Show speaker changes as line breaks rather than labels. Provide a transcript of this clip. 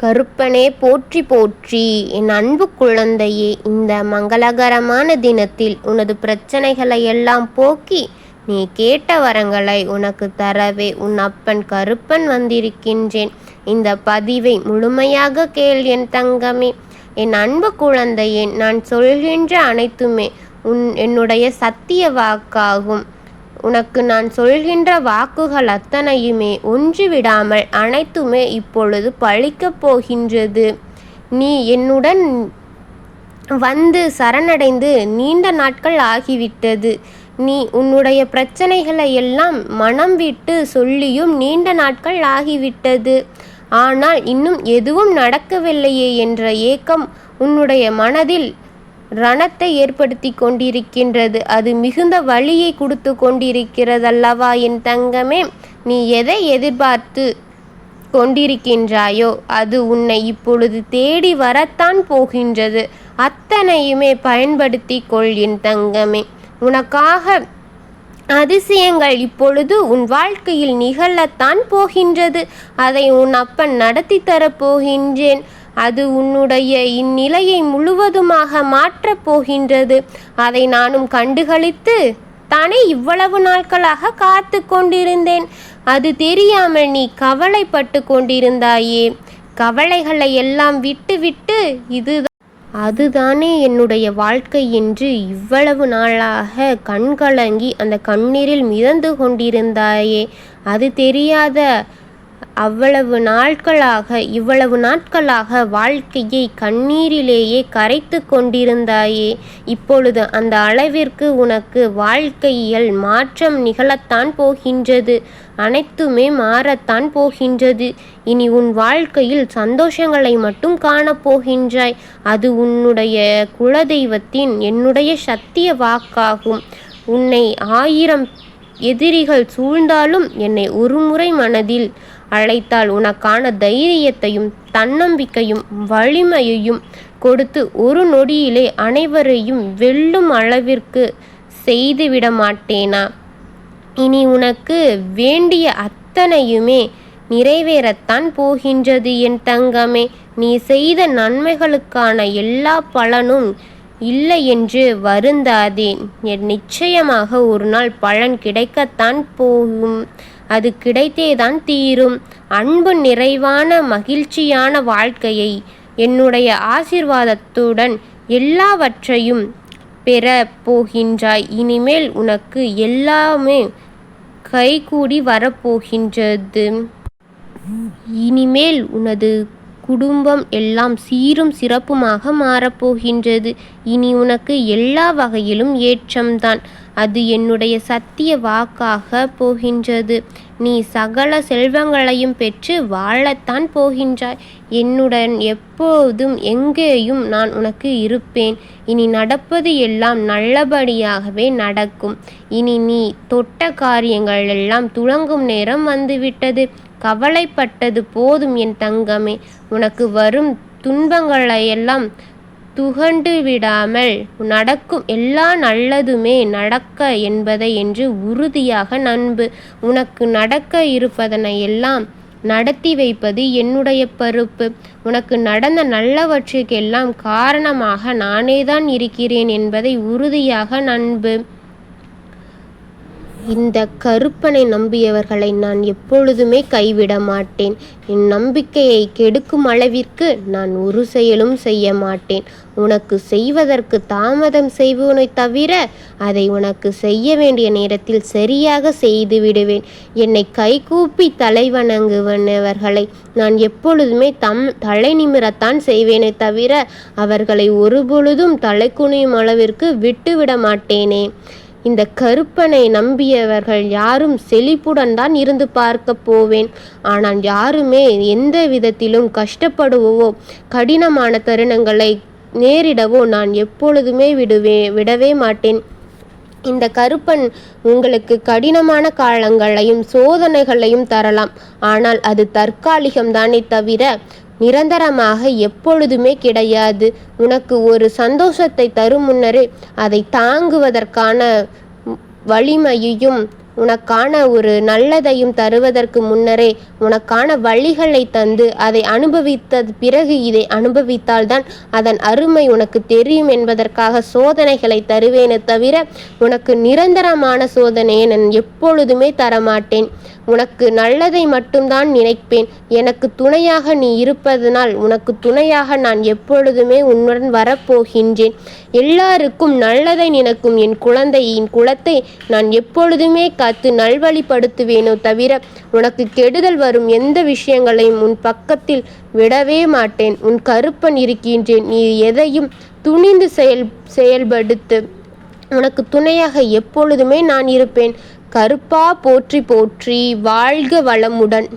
கருப்பனே போற்றி போற்றி என் அன்பு குழந்தையே இந்த மங்களகரமான தினத்தில் உனது பிரச்சனைகளை எல்லாம் போக்கி நீ கேட்ட வரங்களை உனக்கு தரவே உன் அப்பன் கருப்பன் வந்திருக்கின்றேன். இந்த பதிவை முழுமையாக கேள் என் தங்கமே. என் அன்பு குழந்தையே நான் சொல்கின்ற அனைத்துமே உன் என்னுடைய சத்திய வாக்காகும். உனக்கு நான் சொல்கின்ற வாக்குகள் அத்தனையுமே ஒன்று விடாமல் அனைத்துமே இப்பொழுது பழிக்கப் போகின்றது. நீ என்னுடன் வந்து சரணடைந்து நீண்ட நாட்கள் ஆகிவிட்டது. நீ உன்னுடைய பிரச்சனைகளை எல்லாம் மனம் விட்டு சொல்லியும் நீண்ட நாட்கள் ஆகிவிட்டது. ஆனால் இன்னும் எதுவும் நடக்கவில்லையே என்ற ஏக்கம் உன்னுடைய மனதில் ரணத்தை ஏற்படுத்தி கொண்டிருக்கின்றது. அது மிகுந்த வழியை கொடுத்து கொண்டிருக்கிறதல்லவா என் தங்கமே? நீ எதை எதிர்பார்த்து கொண்டிருக்கின்றாயோ அது உன்னை இப்பொழுது தேடி வரத்தான் போகின்றது. அத்தனையுமே பயன்படுத்தி கொள் என் தங்கமே. உனக்காக அதிசயங்கள் இப்பொழுது உன் வாழ்க்கையில் நிகழத்தான் போகின்றது. அதை உன் அப்பன் நடத்தி தரப்போகின்றேன் அது உன்னுடைய இந்நிலையை முழுவதுமாக மாற்றப் போகின்றது. அதை நானும் கண்டுகளித்து தானே இவ்வளவு நாட்களாக காத்து கொண்டிருந்தேன். அது தெரியாமல் நீ கவலைப்பட்டு கொண்டிருந்தாயே. கவலைகளை எல்லாம் விட்டுவிட்டு இது அதுதானே என்னுடைய வாழ்க்கை என்று இவ்வளவு நாளாக கண்கலங்கி அந்த கண்ணீரில் மிதந்து கொண்டிருந்தாயே. அது தெரியாத அவ்வளவு நாட்களாக இவ்வளவு நாட்களாக வாழ்க்கையை கண்ணீரிலேயே கரைத்து கொண்டிருந்தாயே. இப்பொழுது அந்த அளவிற்கு உனக்கு வாழ்க்கையில் மாற்றம் நிகழத்தான் போகின்றது. அனைத்துமே மாறத்தான் போகின்றது. இனி உன் வாழ்க்கையில் சந்தோஷங்களை மட்டும் காணப்போகின்றாய் அது உன்னுடைய குலதெய்வத்தின் என்னுடைய சத்திய வாக்காகும். உன்னை ஆயிரம் எதிரிகள் சூழ்ந்தாலும் என்னை ஒருமுறை மனதில் அழைத்தால் உனக்கான தைரியத்தையும் தன்னம்பிக்கையும் வலிமையையும் கொடுத்து ஒரு நொடியிலே அனைவரையும் வெல்லும் அளவிற்கு செய்துவிட மாட்டேனா? இனி உனக்கு வேண்டிய அத்தனையுமே நிறைவேறத்தான் போகின்றது என் தங்கமே. நீ செய்த நன்மைகளுக்கான எல்லா பலனும் இல்லை என்று வருந்தாதேன் நிச்சயமாக ஒரு நாள் பலன் கிடைக்கத்தான் போகும். அது கிடைத்தேதான் தீரும். அன்பு நிறைவான மகிழ்ச்சியான வாழ்க்கையை என்னுடைய ஆசிர்வாதத்துடன் எல்லாவற்றையும் பெற போகின்றாய். இனிமேல் உனக்கு எல்லாமே கைகூடி வரப்போகின்றது. இனிமேல் உனது குடும்பம் எல்லாம் சீரும் சிறப்புமாக மாறப்போகின்றது. இனி உனக்கு எல்லா வகையிலும் ஏற்றம்தான். அது என்னுடைய சத்திய வாக்காக போகின்றது. நீ சகல செல்வங்களையும் பெற்று வாழத்தான் போகின்றாய். என்னுடன் எப்போதும் எங்கேயும் நான் உனக்கு இருப்பேன். இனி நடப்பது எல்லாம் நல்லபடியாகவே நடக்கும். இனி நீ தொட்ட காரியங்கள் எல்லாம் துளங்கும் நேரம் வந்துவிட்டது. கவலைப்பட்டது போதும் என் தங்கமே. உனக்கு வரும் துன்பங்களை எல்லாம் துகண்டு விடாமல் நடக்கும் எல்லா நல்லதுமே நடக்க என்பதை என்று உறுதியாக நண்பு உனக்கு நடக்க இருப்பதனை எல்லாம் நடத்தி வைப்பது என்னுடைய பருப்பு. உனக்கு நடந்த நல்லவற்றுக்கெல்லாம் காரணமாக நானேதான் இருக்கிறேன் என்பதை உறுதியாக நண்பு. இந்த கருப்பனை நம்பியவர்களை நான் எப்பொழுதுமே கைவிட மாட்டேன். என் நம்பிக்கையை கெடுக்கும் அளவிற்கு நான் ஒரு செயலும் செய்ய மாட்டேன். உனக்கு செய்வதற்கு தாமதம் செய்வோனை தவிர அதை உனக்கு செய்ய வேண்டிய நேரத்தில் சரியாக செய்து விடுவேன். என்னை கைகூப்பி தலை வணங்குவனவர்களை நான் எப்பொழுதுமே தம் தலை நிமிரத்தான் செய்வேனே தவிர அவர்களை ஒருபொழுதும் தலை குனியும் அளவிற்கு விட்டுவிட மாட்டேனே. இந்த கருப்பனை நம்பியவர்கள் யாரும் செழிப்புடன் தான் இருந்து பார்க்க போவேன். ஆனால் யாருமே எந்த விதத்திலும் கஷ்டப்படுவோ கடினமான தருணங்களை நேரிடவோ நான் எப்பொழுதுமே விடுவே விடவே மாட்டேன். இந்த கருப்பன் உங்களுக்கு கடினமான காலங்களையும் சோதனைகளையும் தரலாம். ஆனால் அது தற்காலிகம் தானே தவிர நிரந்தரமாக எப்பொழுதுமே கிடையாது. உனக்கு ஒரு சந்தோஷத்தை தரும் முன்னரே அதை தாங்குவதற்கான வலிமையையும் உனக்கான ஒரு நல்லதையும் தருவதற்கு முன்னரே உனக்கான வழிகளை தந்து அதை அனுபவித்த பிறகு இதை அனுபவித்தால்தான் அதன் அருமை உனக்கு தெரியும் என்பதற்காக சோதனைகளை தருவேனே தவிர உனக்கு நிரந்தரமான சோதனையை நான் எப்பொழுதுமே தரமாட்டேன். உனக்கு நல்லதை மட்டும்தான் நினைப்பேன். எனக்கு துணையாக நீ இருப்பதனால் உனக்கு துணையாக நான் எப்பொழுதுமே உன்னுடன் வரப்போகின்றேன். எல்லாருக்கும் நல்லதை நினைக்கும் என் குழந்தையின் குலத்தை நான் எப்பொழுதுமே காத்து நல்வழிப்படுத்துவேனோ தவிர உனக்கு கெடுதல் வரும் எந்த விஷயங்களையும் உன் பக்கத்தில் விடவே மாட்டேன். உன் கருப்பன் இருக்கின்றேன். நீ எதையும் துணிந்து செயல் செயல்படுத்து உனக்கு துணையாக எப்பொழுதுமே நான் இருப்பேன். கருப்பா போற்றி போற்றி வாழ்க வளமுடன்.